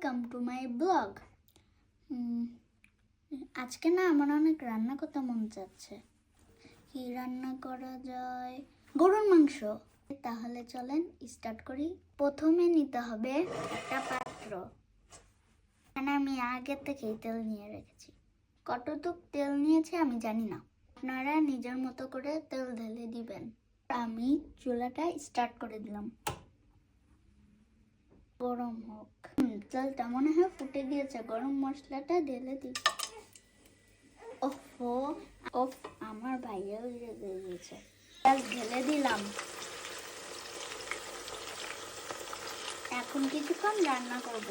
Welcome to my blog আজকে না আমার অনেক রান্না করতে মন চাচ্ছে। কি রান্না করা যায়? গরুর মাংস। তাহলে চলেন স্টার্ট করি। প্রথমে নিতে হবে একটা পাত্র। এখানে আমি আগে থেকেই তেল নিয়ে রেখেছি। কতটুক তেল নিয়েছে আমি জানি না। আপনারা নিজের মতো করে তেল ঢেলে দিবেন। আমি চুলাটা স্টার্ট করে দিলাম। গরম হোক। তেলটা মনে হয় ফুটে গিয়েছে। গরম মশলাটা ঢেলে দিই ওফো ওফ, আমার ভাইয়াও গিয়েছে। ঢেলে দিলাম। এখন কিছুক্ষণ রান্না করব।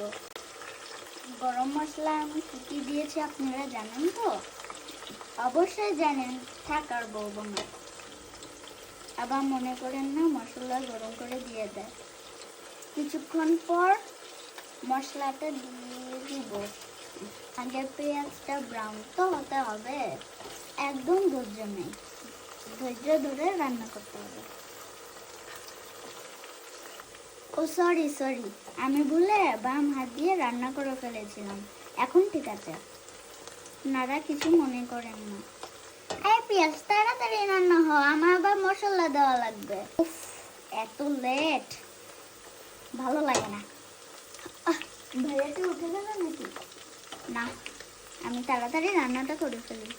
গরম মশলা আমি কি দিয়েছি, আপনারা জানেন তো? অবশ্যই জানেন থাকার বলব না। আবার মনে করেন না, মশলা গরম করে দিয়ে দেয়। কিছুক্ষণ পর মশলাটা দিয়ে দিব। আগে পেঁয়াজটা ব্রাউন তো হতে হবে। একদম ধৈর্য নেই। ধৈর্য ধরে রান্না করতে হবে। ও সরি সরি আমি ভুলে বাম হাত দিয়ে রান্না করে ফেলেছিলাম। এখন ঠিক আছে। আপনারা কিছু মনে করেন না। এই পেঁয়াজ, তাড়াতাড়ি রান্না হ আমার আবার মশলা দেওয়া লাগবে। এত লেট ভালো লাগে না। ভাইয়াটি উঠে গেল নাকি? না আমি তাড়াতাড়ি রান্নাটা করে ফেলি।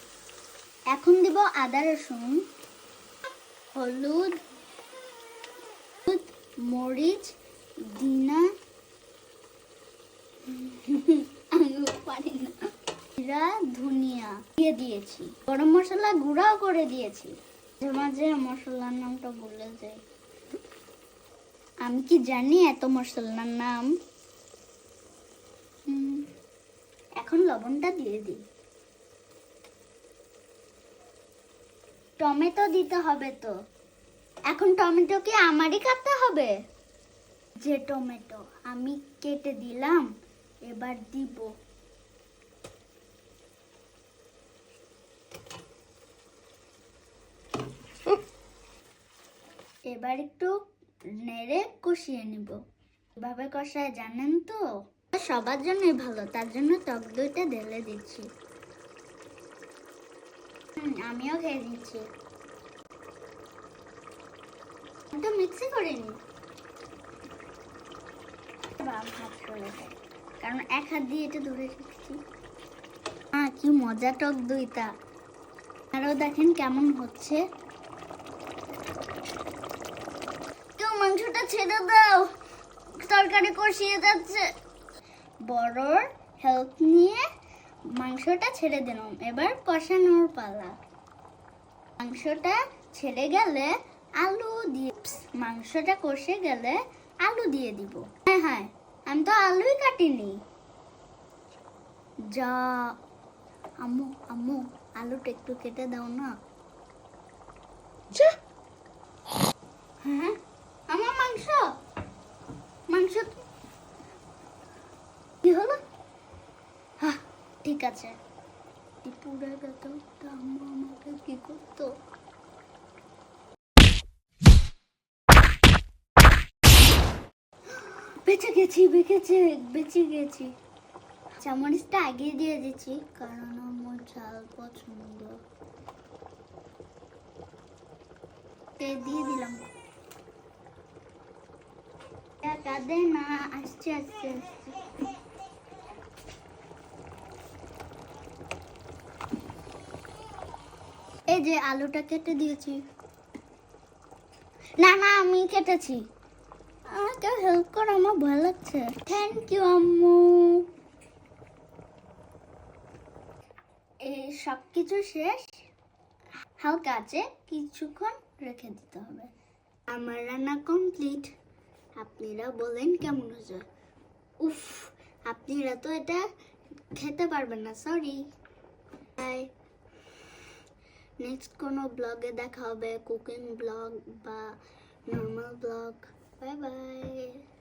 এখন দিব আদা রসুন হলুদ মরিচ দিনা আমি পারি না। জিরা ধনিয়া দিয়ে দিয়েছি। গরম মশলা গুঁড়াও করে দিয়েছি। মাঝে মশলার নামটা ভুলে যাই। আমি কি জানি এত মশলার নাম? এখন লবণটা দিয়ে দিই। টমেটো দিতে হবে তো। এখন টমেটো কি আমারই কাটতে হবে? যে টমেটো আমি কেটে দিলাম, এবার দিব। এবার একটু নেড়ে কষিয়ে নিব। এভাবে কষায় জানেন তো? সবার জন্যই ভালো, তার জন্য টক দইটা ঢেলে দিচ্ছি। আমিও খেয়ে দিচ্ছি তো মিক্সি করে নি করে কারণ এক হাত দিয়ে এটা ধরে রেখেছি। কি মজা টক দইটা। আরও দেখেন কেমন হচ্ছে। কেউ মাংসটা ছেড়ে দাও। তরকারি কষিয়ে যাচ্ছে। বড়র হেল্প নিয়ে মাংসটা ছেড়ে দিলাম। এবার কষানোর পালা। মাংসটা ছেড়ে গেলে আলু দিয়ে মাংসটা কষে গেলে আলু দিয়ে দিব। হ্যাঁ হ্যাঁ আমি তো আলুই কাটিনি। যা আম্মু আম্মু আলুটা একটু কেটে দাও না। হ্যাঁ আমার মাংস মাংস তো- কি হলো হ্যাঁ ঠিক আছে। পুড়ে গেত তা আমাকে কি করতো? বেঁচে গেছি বেঁচেছে বেঁচে গেছি। চামচটা আগে দিয়ে দিচ্ছি কারণ আমার ঝাল পছন্দ। দিয়ে দিলাম। কাঁদে না আসছে আসছে আসছে। যে আলুটা কেটে দিয়েছি। না না, আমি কেটেছি। আমাকে হেল্প করো, আমার ভয় লাগছে। থ্যাংক ইউ আম্মু। এই সব কিছু শেষ। হালকা আছে, কিছুক্ষণ রেখে দিতে হবে। আমার রান্না কমপ্লিট আপনারা বলেন কেমন হয়েছে। উফ, আপনারা তো এটা খেতে পারবেন না সরি বাই নেক্সট কোনো ব্লগে দেখা হবে কুকিং ব্লগ বা নর্মাল ব্লগ। Bye bye.